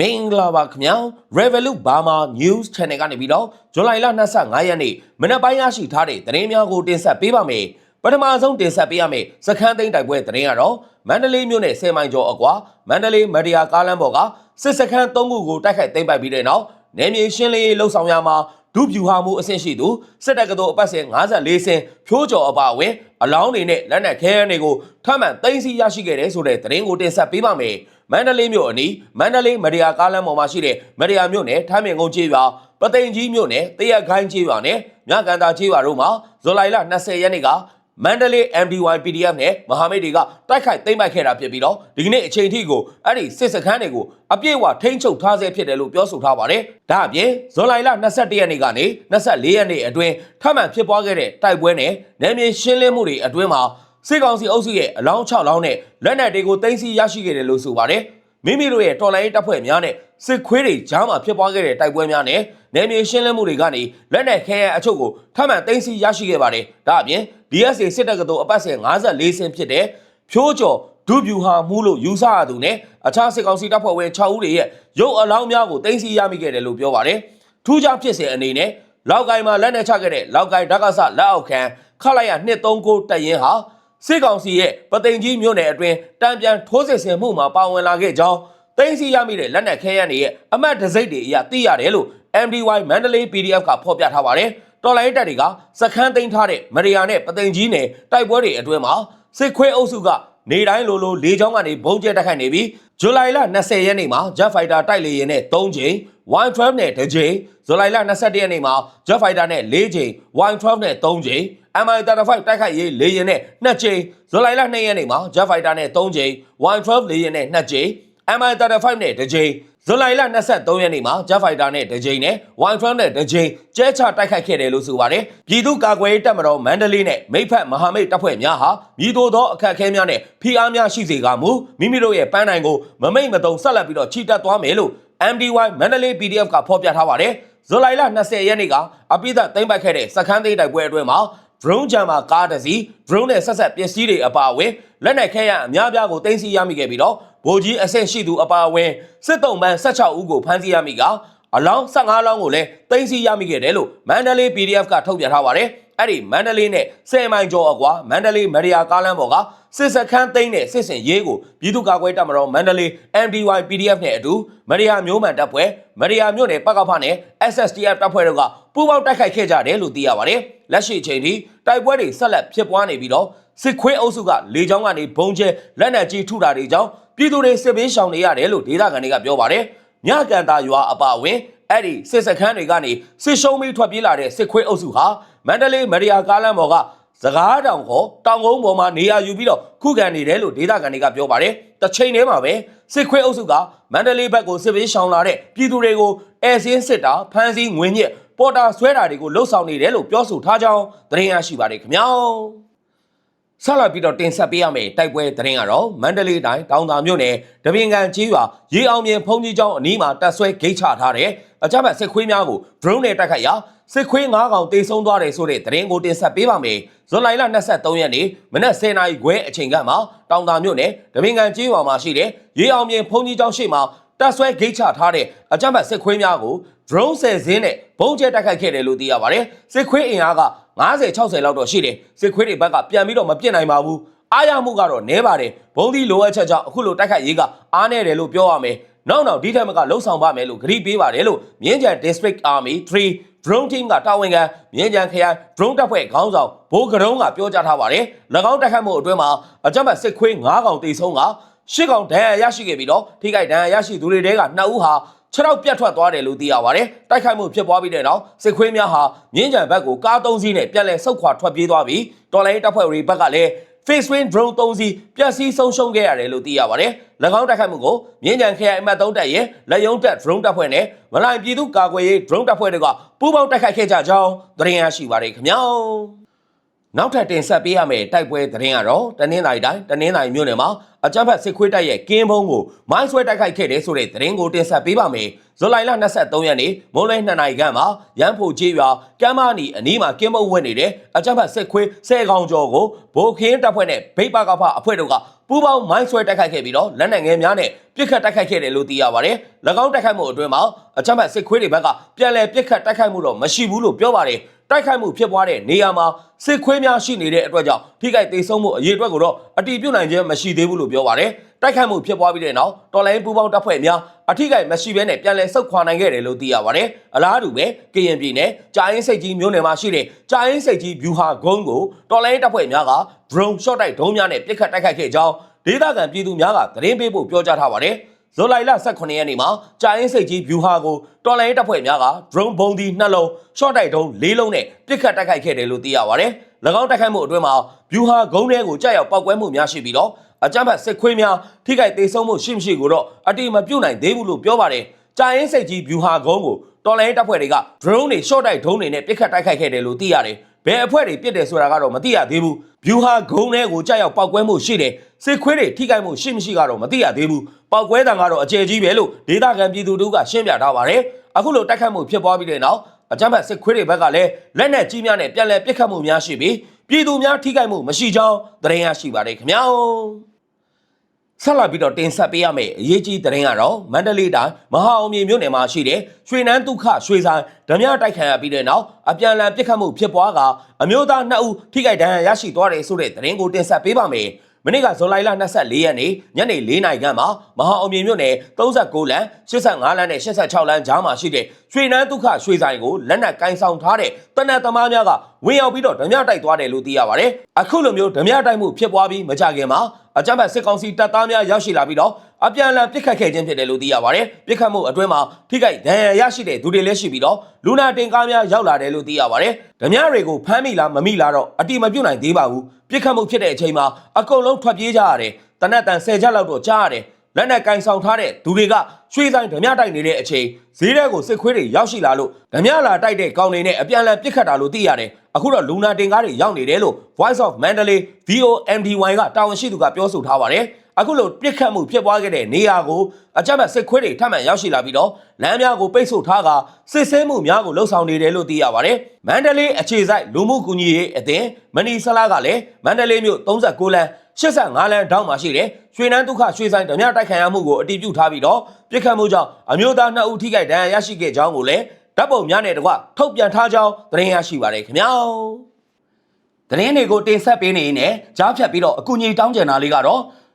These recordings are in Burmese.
မင်္ဂလာပါခင်ဗျာ Revolut Burma News Channel ကနေပြီးတော့ဇူလိုင်လ25ရက်နေ့မနက်ပိုင်းရရှိထားတဲ့သတင်းများကိုတင်ဆက်ပေးပါမယ်ပထမဆုံးတင်ဆက်ပေးရမယ့်စခန်းသိမ်းတိုက်ပွဲသတင်းကတော့မန္တလေးမြို့နယ်ဆယ်မိုင်ကျော်အကွာမန္တလေးမဒီယာကားလမ်းပေါ်ကစစ်စခန်း၃ခုကိုတိုက်ခိုက်သိမ်းပိုက်ပြီးတဲ့နောက်နယ်မြေရှင်းလင်းရေးလှုပ်ဆောင်ရမှာဒုပြူဟာမှုအဆင့်ရှိသူစစ်တပ်ကတော်အပတ်စဉ်54ဆင်းဖြိုးကျော်အပါအဝင်အလောင်းတွေနဲ့လက်နက်ခဲယမ်းတွေကိုထပ်မံသိမ်းဆည်းရရှိခဲ့တဲ့ဆိုတဲ့သတင်းကိုတင်ဆက်ပေးပါမယ် မန္တလေးမြို့အနီးမန္တလေးမဒီယာကားလမ်းပေါ်မှာရှိတဲ့မဒီယာမြို့နယ်ထမ်းမြင်ကုန်းကျေးရွာပသိမ်ကြီးမြို့နယ်တရက်ခိုင်းကျေးရွာနဲ့မြကန်တာကျေးရွာတို့မှာဇူလိုင်လ20ရက်နေ့ကမန္တလေး MDY PDF နဲ့မဟာမိတ်တွေကတိုက်ခိုက်သိမ်းပိုက်ခဲ့တာဖြစ်ပြီးတော့ဒီကနေ့အချိန်ထိကိုအဲ့ဒီစစ်စခန်းတွေကိုအပြည့်အဝထိန်းချုပ်ထားဆဲဖြစ်တယ်လို့ပြောဆိုထားပါတယ်။ဒါအပြင်ဇွန်လလ22ရက်နေ့ကနေ24ရက်နေ့အတွင်းထပ်မံဖြစ်ပွားခဲ့တဲ့တိုက်ပွဲနဲ့နယ်မြေရှင်းလင်းမှုတွေအတွင်းမှာ စစ်ကောင်စီအုပ်စုရဲ့အလောင်း6လောင်းနဲ့လက်နက်တွေကိုသိမ်းဆည်းရရှိခဲ့တယ်လို့ဆိုပါတယ်။မိမိတို့ရဲ့တော်လိုင်းရေးတပ်ဖွဲ့များနဲ့စစ်ခွေးတွေကြားမှာဖြစ်ပွားခဲ့တဲ့တိုက်ပွဲများနဲ့နယ်မြေရှင်းလင်းမှုတွေကနေလက်နက်ခဲယမ်းအချို့ကိုထပ်မံသိမ်းဆည်းရရှိခဲ့ပါတယ်။ဒါအပြင် DSA စစ်တပ်ကတော်အပတ်စဉ်54ဆင်းဖြစ်တဲ့ဖြိုးကျော်ဒုဗျူဟာမှုလို့ယူဆရသူနဲ့အခြားစစ်ကောင်စီတပ်ဖွဲ့ဝင်6ဦးတွေရဲ့ရုပ်အလောင်းများကိုသိမ်းဆည်းရမိခဲ့တယ်လို့ပြောပါတယ်။ထူးခြားဖြစ်စဉ်အနေနဲ့လောက်ကိုင်မှာလက်နက်ချခဲ့တဲ့လောက်ကိုင်ဓကဆလက်အောက်ခံခလိုက်ရ239တပ်ရင်ဟာ စစ်ကောင်စီရဲ့ပသိမ်ကြီးမြို့နယ်အတွင်းတံပြန်ထိုးစစ်ဆင်မှုမှာပါဝင်လာခဲ့ကြောင်းသိမ်းဆည်းရမိတဲ့လက်နက်ခဲယမ်းတွေရဲ့အမတ်တစိမ့်တွေအရသိရတယ်လို့ MDY Mandalay PDF ကဖော်ပြထားပါတယ်။တော်လိုင်းတပ်တွေကစခန်းသိမ်းထားတဲ့မရိယာနဲ့ပသိမ်ကြီးနယ်တိုက်ပွဲတွေအတွင်းမှာစစ်ခွေးအုပ်စုကနေတိုင်းလိုလိုလေးချောင်းကနေဘုံကျဲတိုက်ခိုက်နေပြီးဇူလိုင်လ20ရက်နေ့မှာ Jet Fighter တိုက်လေယာဉ်နဲ့3ကြိမ် Y12 နဲ့2ကြိမ်ဇူလိုင်လ21ရက်နေ့မှာ Jet Fighter နဲ့4ကြိမ် Y12 နဲ့3ကြိမ် MI35 တိုက်ခိုက်ရေးလေယာဉ်နဲ့2ကြိမ်ဇူလိုင်လ2ရက်နေ့မှာ Jet Fighter နဲ့3ကြိမ် Y12 လေယာဉ်နဲ့2ကြိမ် MI35 နဲ့2ကြိမ်ဇူလိုင်လ23ရက်နေ့မှာ Jet Fighter နဲ့2ကြိမ်နဲ့ Y12 နဲ့2ကြိမ်ကျဲချတိုက်ခိုက်ခဲ့တယ်လို့ဆိုပါတယ်။ပြည်သူ့ကာကွယ်ရေးတပ်မတော်မန္တလေးနဲ့မိဖက်မဟာမိတ်တပ်ဖွဲ့များဟာပြည်သူသောအခက်အခဲများနဲ့ဖိအားများရှိစေကမူမိမိတို့ရဲ့ပန်းတိုင်ကိုမမိတ်မတုံဆက်လက်ပြီးတော့ချီတက်သွားမယ်လို့ MDY မန္တလေး PDF ကဖော်ပြထားပါတယ်။ဇူလိုင်လ20ရက်နေ့ကအပိသက်သိမ်းပိုက်ခဲ့တဲ့စခန်းသိမ်းတိုက်ပွဲအတွင်းမှာ drone ဂျမ်မာကားတစ်စီး drone နဲ့ဆက်ဆက်ပစ္စည်းတွေအပါအဝင်လက်နက်ခဲယမ်းအများပြားကိုတင်စီရမိခဲ့ပြီးတော့ဗိုလ်ကြီးအဆင့်ရှိသူအပါအဝင်စစ်တုံးပန်း16ဦးကိုဖမ်းဆီးရမိကအလောင်း15လောင်းကိုလည်းတင်စီရမိခဲ့တယ်လို့မန္တလေး PDF ကထုတ်ပြန်ထားပါတယ် အဲ့ဒီမန္တလေးနဲ့ဆယ်မိုင်ကျော်အကွာမန္တလေးမရိယာကားလမ်းပေါ်ကစစ်စခန်းသိမ်းတဲ့စစ်စင်ရေးကိုပြည်သူ့ကာကွယ်တပ်မတော်မန္တလေး MDY PDF နဲ့အတူမရိယာမျိုးမှန်တပ်ဖွဲ့မရိယာမြို့နယ်ပကဖနဲ့ SSTF တပ်ဖွဲ့တို့ကပူးပေါင်းတိုက်ခိုက်ခဲ့ကြတယ်လို့သိရပါတယ်လက်ရှိချိန်ထိတိုက်ပွဲတွေဆက်လက်ဖြစ်ပွားနေပြီးတော့စစ်ခွေးအုပ်စုကလေကြောင်းကနေဘုံကျဲလက်နက်ကြီးထုတာတွေကြောင့်ပြည်သူတွေစစ်ဘေးရှောင်နေရတယ်လို့ဒေသခံတွေကပြောပါတယ်ညကန်တာရွာအပါအဝင် အဲ့ဒီစစ်စခန်းတွေကနေစစ်ရှုံးပြီးထွက်ပြေးလာတဲ့စစ်ခွေးအုပ်စုဟာမန္တလေးမရိယာကားလမ်းပေါ်ကစကားတောင်ခေါ်တောင်ကုန်းပေါ်မှာနေရာယူပြီးတော့ခုခံနေတယ်လို့ဒေသခံတွေကပြောပါတယ်။တစ်ချိန်တည်းမှာပဲစစ်ခွေးအုပ်စုကမန္တလေးဘက်ကိုစစ်ပေးရှောင်လာတဲ့ပြည်သူတွေကိုအဲစင်းစစ်တာဖမ်းဆီးငွေညစ်ပေါ်တာဆွဲတာတွေကိုလှုပ်ဆောင်နေတယ်လို့ပြောဆိုထားကြောင်းသတင်းရရှိပါတယ်ခင်ဗျာ။ ဆက်လက်ပြီးတော့တင်ဆက်ပေးရမယ့်တိုက်ပွဲသတင်းကတော့မန္တလေးတိုင်းတောင်သာမြို့နယ်တပင်ကန်ကြီးရွာရေအောင်မြင်ဖုန်ကြီးကျောင်းအနီးမှာတပ်ဆွဲဂိတ်ချထားတဲ့အကြမ်းဖက်စစ်ခွေးများကို drone နဲ့တိုက်ခိုက်ရာစစ်ခွေး9កောင်တေဆုံးသွားတယ်ဆိုတဲ့သတင်းကိုတင်ဆက်ပေးပါမယ်။ဇွန်လ23ရက်နေ့မနက်10:00နာရီခွဲအချိန်ကမှတောင်သာမြို့နယ်တပင်ကန်ကြီးရွာမှာရှိတဲ့ရေအောင်မြင်ဖုန်ကြီးကျောင်းရှိမှာ တပ်ဆွဲဂိတ်ချထားတဲ့အကြမ်းဖက်စစ်ခွေးများကို drone ဆယ်စင်းနဲ့ဘုံကျဲတိုက်ခိုက်ခဲ့တယ်လို့သိရပါတယ်။စစ်ခွေးအင်အားက90 60လောက်တော့ရှိတယ်။စစ်ခွေးတွေဘက်ကပြန်ပြီးတော့မပြစ်နိုင်ပါဘူး။အားရမှုကတော့နည်းပါတယ်။ဘုံဒီလိုအပ်ချက်ကြောင့်အခုလိုတိုက်ခိုက်ရေးကအားနေတယ်လို့ပြောရမယ်။နောက်နောက်ဒီထက်မကလှုပ်ဆောင်ပါမယ်လို့ဂရုပေးပါတယ်လို့မြင်းကြံ District Army 3 drone team ကတာဝန်ခံမြင်းကြံခရိုင် drone တပ်ဖွဲ့ခေါင်းဆောင်ဘိုးကရုံးကပြောကြားထားပါတယ်။၎င်းတိုက်ခိုက်မှုအတွင်းမှာအကြမ်းဖက်စစ်ခွေး9កောင်တေဆုံးက ရှစ်ကောင်ဒဏ်ရာရရှိခဲ့ပြီးတော့ထိခိုက်ဒဏ်ရာရရှိသူတွေတဲက2ဦးဟာခြေထောက်ပြတ်ထွက်သွားတယ်လို့သိရပါတယ်။တိုက်ခိုက်မှုဖြစ်ပွားပြီးတဲ့နောက်စစ်ခွေးများဟာမြင်းကြံဘက်ကိုကား၃စီးနဲ့ပြန်လည်ဆုတ်ခွာထွက်ပြေးသွားပြီးတော်လိုင်းတပ်ဖွဲ့တွေဘက်ကလည်း face win drone 3စီးပျက်စီးဆုံးရှုံးခဲ့ရတယ်လို့သိရပါတယ်။၎င်းတိုက်ခိုက်မှုကိုမြင်းကြံခရိုင်အမှတ်3တပ်ရဲ့လက်ယုံတပ် drone တပ်ဖွဲ့နဲ့မလိုင်ပြည်သူ့ကာကွယ်ရေး drone တပ်ဖွဲ့တွေကပူးပေါင်းတိုက်ခိုက်ခဲ့ကြကြောင်းသတင်းရရှိပါတယ်ခင်ဗျာ။ နောက်ထပ်တင်ဆက်ပေးရမယ့်တိုက်ပွဲသတင်းကတော့တနင်္လာရီတိုင်းတနင်္လာရီမြို့နယ်မှာအကြမ်းဖက်စစ်ခွေးတပ်ရဲ့ကင်းဘုံကိုမိုင်းဆွဲတိုက်ခိုက်ခဲ့တဲ့ဆိုတဲ့သတင်းကိုတင်ဆက်ပေးပါမယ်။ဇူလိုင်လ23ရက်နေ့မိုးလဲ2နာရီခန့်မှာရန်ဖို့ကြီးရွာကမ်းမနီအနီးမှာကင်းဘုံဝင်နေတဲ့အကြမ်းဖက်စစ်ခွေးဆဲကောင်ကျော်ကိုဗိုလ်ခင်းတပ်ဖွဲ့နဲ့ဗိတ်ပါကဖအဖွဲ့တို့ကပူးပေါင်းမိုင်းဆွဲတိုက်ခိုက်ခဲ့ပြီးတော့လက်နက်ငယ်များနဲ့ပြစ်ခတ်တိုက်ခိုက်ခဲ့တယ်လို့သိရပါတယ်။၎င်းတိုက်ခိုက်မှုအတွင်းမှာအကြမ်းဖက်စစ်ခွေးတွေဘက်ကပြန်လည်ပြစ်ခတ်တိုက်ခိုက်မှုတော့မရှိဘူးလို့ပြောပါတယ်။ တိုက်ခိုက်မှုဖြစ်ပွားတဲ့နေရာမှာစစ်ခွေးများရှိနေတဲ့အတွက်ကြောင့်ထိခိုက်ဒေဆုံးမှုအရေးအတွက်ကိုတော့အတီးပြုတ်နိုင်ခြင်းမရှိသေးဘူးလို့ပြောပါတယ်။တိုက်ခိုက်မှုဖြစ်ပွားပြီးတဲ့နောက်တော်လိုင်းပူပေါင်းတပ်ဖွဲ့များအထိခိုက်မရှိဘဲနဲ့ပြန်လည်ဆုတ်ခွာနိုင်ခဲ့တယ်လို့သိရပါတယ်။အလားတူပဲကရင်ပြည်နယ်ကြာအင်းစိတ်ကြီးမြို့နယ်မှာရှိတဲ့ကြာအင်းစိတ်ကြီးဗျူဟာဂုံးကိုတော်လိုင်းတပ်ဖွဲ့များက drone shot တိုက်ဒုံးများနဲ့ပစ်ခတ်တိုက်ခိုက်ခဲ့ကြောင်းဒေသခံပြည်သူများကသတင်းပေးဖို့ပြောကြားထားပါတယ်။ ဇူလိုင်လ18ရက်နေ့မှာကြာအင်းစိတ်ကြီးဗျူဟာကိုတော်လိုင်းတပ်ဖွဲ့များက drone ဘုံဒီနှလုံး shot တိုက်ဒုံး၄လုံးနဲ့ပစ်ခတ်တိုက်ခိုက်ခဲ့တယ်လို့သိရပါတယ်။၎င်းတိုက်ခိုက်မှုအတွင်းမှာဗျူဟာဂုံးထဲကိုကြောက်ရောက်ပောက်ကွဲမှုများရှိပြီးတော့အကြမ်းဖက်စစ်ခွေးများထိခိုက်ဒေဆုံးမှုရှိမရှိကိုတော့အတိမပြုတ်နိုင်သေးဘူးလို့ပြောပါတယ်။ကြာအင်းစိတ်ကြီးဗျူဟာဂုံးကိုတော်လိုင်းတပ်ဖွဲ့တွေက drone တွေ shot တိုက်ဒုံးတွေနဲ့ပစ်ခတ်တိုက်ခိုက်ခဲ့တယ်လို့သိရတယ်။ ဘယ်အဖွဲ့တွေပြစ်တယ်ဆိုတာကတော့မသိရသေးဘူး။ဗျူဟာဂုံးထဲကိုကြောက်ရောက်ပောက်ကွဲမှုရှိတယ်။စစ်ခွေးတွေထိခိုက်မှုရှိမရှိကတော့မသိရသေးဘူး။ပောက်ကွဲတံကတော့အကျယ်ကြီးပဲလို့ဒေသခံပြည်သူတို့ကရှင်းပြထားပါတယ်။အခုလိုတိုက်ခတ်မှုဖြစ်ပွားပြီးတဲ့နောက်အကြမ်းဖက်စစ်ခွေးတွေဘက်ကလည်းလက်နက်ကြီးများနဲ့ပြန်လည်ပစ်ခတ်မှုများရှိပြီးပြည်သူများထိခိုက်မှုမရှိကြောင်းသတင်းရရှိပါတယ်ခင်ဗျာ ဆက်လက်ပြီးတော့တင်ဆက်ပေးရမယ့်အရေးကြီးသတင်းကတော့မန္တလေးတိုင်းမဟာအောင်မြေမြို့နယ်မှာရှိတဲ့ရွှေနန်းဒုက္ခရွှေဆိုင်ဓမြတိုက်ခံရပြီးတဲ့နောက်အပြန်အလှန်ပစ်ခတ်မှုဖြစ်ပွားကအမျိုးသား2ဦးထိခိုက်ဒဏ်ရာရရှိသွားတယ်ဆိုတဲ့သတင်းကိုတင်ဆက်ပေးပါမယ်။မနေ့ကဇူလိုင်လ24ရက်နေ့ညနေ4နာရီခန့်မှာမဟာအောင်မြေမြို့နယ်39လမ်း85လမ်းနဲ့86လမ်းကြားမှာရှိတဲ့ရွှေနန်းဒုက္ခရွှေဆိုင်ကိုလက်နက်ကင်ဆောင်ထားတဲ့တနက်သမားများကဝင်ရောက်ပြီးတော့ဓမြတိုက်သွားတယ်လို့သိရပါတယ်။အခုလိုမျိုးဓမြတိုက်မှုဖြစ်ပွားပြီးမကြခင်မှာ အကြမ်းဖက်စစ်ကောင်စီတပ်သားများရောက်ရှိလာပြီးတော့အပြန်အလှန်ပြစ်ခတ်ခဲ့ခြင်းဖြစ်တယ်လို့သိရပါတယ်။ပြစ်ခတ်မှုအတွင်းမှာထိခိုက်ဒဏ်ရာရရှိတဲ့သူတွေလည်းရှိပြီးတော့လူနာတင်ကားများရောက်လာတယ်လို့သိရပါတယ်။ဓမြတွေကိုဖမ်းမိလားမမိလားတော့အတိမပြုတ်နိုင်သေးပါဘူး။ပြစ်ခတ်မှုဖြစ်တဲ့အချိန်မှာအကုန်လုံးထွက်ပြေးကြရတယ်။တနက်တန်10ချက်လောက်တော့ကြားရတယ်။ လက်နက်ကင်ဆောင်ထားတဲ့သူတွေကရွှေဆိုင်ဓမြတိုက်နေတဲ့အချိန်ဈေးထဲကိုစစ်ခွေးတွေရောက်ရှိလာလို့ဓမြလာတိုက်တဲ့ကောင်တွေနဲ့အပြန်အလှန်ပြစ်ခတ်တာလို့သိရတယ်။အခုတော့လူနာတင်ကားတွေရောက်နေတယ်လို့ Voice of Mandalay VOMDY ကတာဝန်ရှိသူကပြောဆိုထားပါတယ်။ အခုလိုပြစ်ခတ်မှုဖြစ်ပွားခဲ့တဲ့နေရာကိုအကြမ်းဖက်စစ်ခွေးတွေထပ်မံရောက်ရှိလာပြီးတော့လမ်းများကိုပိတ်ဆို့ထားကစစ်ဆေးမှုများကိုလှုံ့ဆော်နေတယ်လို့သိရပါတယ်။မန္တလေးအခြေစိုက်လူမှုကူညီရေးအသင်းမနီဆလာကလည်းမန္တလေးမြို့39လမ်း85လမ်းတောင်းမှာရှိတဲ့ရွှေနန်းဒုက္ခရွှေဆိုင်ဓမြတိုက်ခံရမှုကိုအတည်ပြုထားပြီးတော့ပြစ်ခတ်မှုကြောင့်အမျိုးသား2ဦးထိခိုက်ဒဏ်ရာရရှိခဲ့ကြောင်းကိုလည်းဓာတ်ပုံများနဲ့တကွထုတ်ပြန်ထားကြောင်းသတင်းရရှိပါတယ်ခင်ဗျာ။သတင်းတွေကိုတင်ဆက်ပေးနေရင်းနဲ့ကြားဖြတ်ပြီးတော့အကူအညီတောင်းကျင်တာလေးကတော့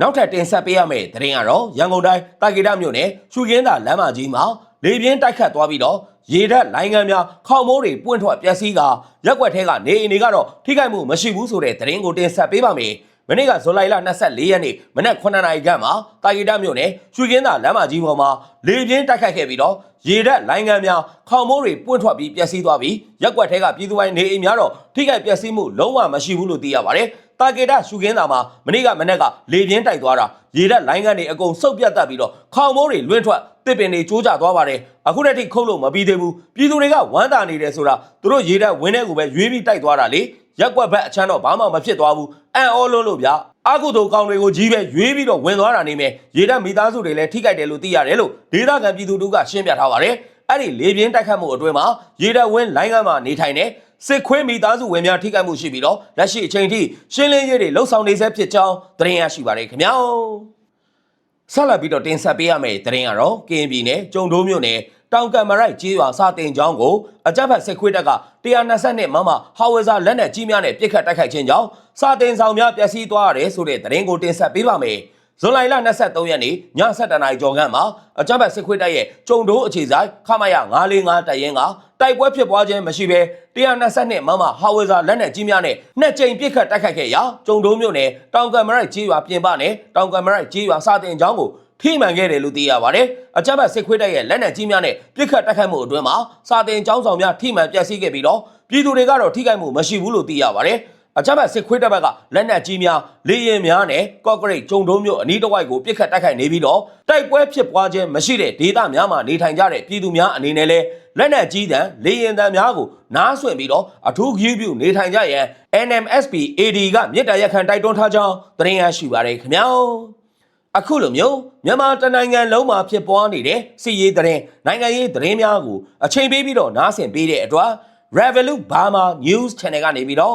နောက်ထပ်တင်ဆက်ပေးရမယ့်သတင်းကတော့ရန်ကုန်တိုင်းတာဂီတမြို့နယ်ရှုခင်းသာလမ်းမကြီးမှာလေပြင်းတိုက်ခတ်သွားပြီးတော့ရေဓာတ်လိုင်းငံများခေါင်မိုးတွေပွင့်ထွက်ပျက်စီးကရက်ွက်ထဲကနေအိမ်တွေကတော့ထိခိုက်မှုမရှိဘူးဆိုတဲ့သတင်းကိုတင်ဆက်ပေးပါမယ်။မနေ့ကဇူလိုင်လ24ရက်နေ့မနက်9နာရီခန့်မှာတာဂီတမြို့နယ်ရွှေကင်းသာလမ်းမကြီးပေါ်မှာလေပြင်းတိုက်ခတ်ခဲ့ပြီးတော့ရေဓာတ်လိုင်းငံများခေါင်မိုးတွေပွင့်ထွက်ပြီးပျက်စီးသွားပြီးရက်ွက်ထဲကပြည်သူပိုင်းနေအိမ်များတော့ထိခိုက်ပျက်စီးမှုလုံးဝမရှိဘူးလို့သိရပါတယ်။ တာဂီတရှုခင်းသာမှာမနေ့ကမနက်ကလေပြင်းတိုက်သွားတာရေဓာတ်လိုင်းငံတွေအကုန်စုပ်ပြတ်တတ်ပြီးတော့ခေါင်မိုးတွေလွင့်ထွက်တစ်ပင်တွေကျိုးကျသွားပါတယ်အခုတည်းထိခုတ်လို့မပြီးသေးဘူးပြည်သူတွေကဝမ်းသာနေတယ်ဆိုတာသူတို့ရေတက်ဝင်းတဲ့ကိုပဲရွေးပြီးတိုက်သွားတာလေရက်ွက်ဘက်အချမ်းတော့ဘာမှမဖြစ်သွားဘူးအံ့ဩလုံးလို့ဗျာအကုသိုလ်ကောင်းတွေကိုကြီးပဲရွေးပြီးတော့ဝင်သွားတာနေမယ်ရေတက်မိသားစုတွေလည်းထိခိုက်တယ်လို့သိရတယ်လို့ဒေသခံပြည်သူတို့ကရှင်းပြထားပါတယ်အဲ့ဒီလေပြင်းတိုက်ခတ်မှုအတွင်းမှာရေတက်ဝင်းလိုင်းကမ်းမှာနေထိုင်တဲ့ စစ်ခွေးမိသားစုဝင်များထိခိုက်မှုရှိပြီးတော့လက်ရှိအချိန်ထိရှင်းလင်းရေးတွေလှုပ်ဆောင်နေဆဲဖြစ်ကြောင်းသတင်းရရှိပါတယ်ခင်ဗျာဆက်လက်ပြီးတော့တင်ဆက်ပေးရမယ့်သတင်းကတော့ကရင်ပြည်နယ်ကျုံတိုးမြို့နယ်တောင်ကံမရိုက်ကြီးရွာစာတင်ကျောင်းကိုအကြမ်းဖက်စစ်ခွေးတပ်က120မမဟာဝဲဇာလက်နက်ကြီးများနဲ့ပစ်ခတ်တိုက်ခိုက်ခြင်းကြောင့်စာတင်ဆောင်များပျက်စီးသွားရတယ်ဆိုတဲ့သတင်းကိုတင်ဆက်ပေးပါမယ်။ဇွန်လ23ရက်နေ့ည7:00နာရီကျော်ခန့်မှာအကြမ်းဖက်စစ်ခွေးတပ်ရဲ့ကျုံတိုးအခြေဆိုင်ခမရ945တပ်ရင်းက တိုက်ပွဲဖြစ်ပွားခြင်းမရှိဘဲ122မမဟာဝေဇာလက်နက်ကြီးများနဲ့နှစ်ကြိမ်ပစ်ခတ်တိုက်ခိုက်ခဲ့ရာကျုံတိုးမြို့နယ်တောင်ကံမရိုက်ကြီးရွာပြင်ပနဲ့တောင်ကံမရိုက်ကြီးရွာစာတင်ကျောင်းကိုထိမှန်ခဲ့တယ်လို့သိရပါတယ်။အကြမ်းဖက်စစ်ခွေးတပ်ရဲ့လက်နက်ကြီးများနဲ့ပစ်ခတ်တိုက်ခိုက်မှုအတွင်းမှာစာတင်ကျောင်းဆောင်များထိမှန်ပျက်စီးခဲ့ပြီးတော့ပြည်သူတွေကတော့ထိခိုက်မှုမရှိဘူးလို့သိရပါတယ်။ အကြမ်းဖက်စစ်ခွေးတပ်ဘက်ကလက်နက်ကြီးများလေရင်များနဲ့ကော့ကရိတ်ဂျုံတုံးမျိုးအနီးတစ်ဝိုက်ကိုပစ်ခတ်တိုက်ခိုက်နေပြီးတော့တိုက်ပွဲဖြစ်ပွားခြင်းမရှိတဲ့ဒေသများမှာနေထိုင်ကြတဲ့ပြည်သူများအနေနဲ့လည်းလက်နက်ကြီးတံလေရင်တံများကိုနားဆွင့်ပြီးတော့အထူးဂရုပြုနေထိုင်ကြရန် NMSP AD ကမြေတားရက်ခံတိုက်တွန်းထားကြောင်းသတင်းရရှိပါရခင်ဗျာအခုလိုမျိုးမြန်မာတနိုင်ငံလုံးမှာဖြစ်ပွားနေတဲ့စီရေးသတင်းနိုင်ငံရေးသတင်းများကိုအချိန်ပေးပြီးတော့နားဆင်ပေးတဲ့အတွက် Revolut Burma News Channel ကနေပြီးတော့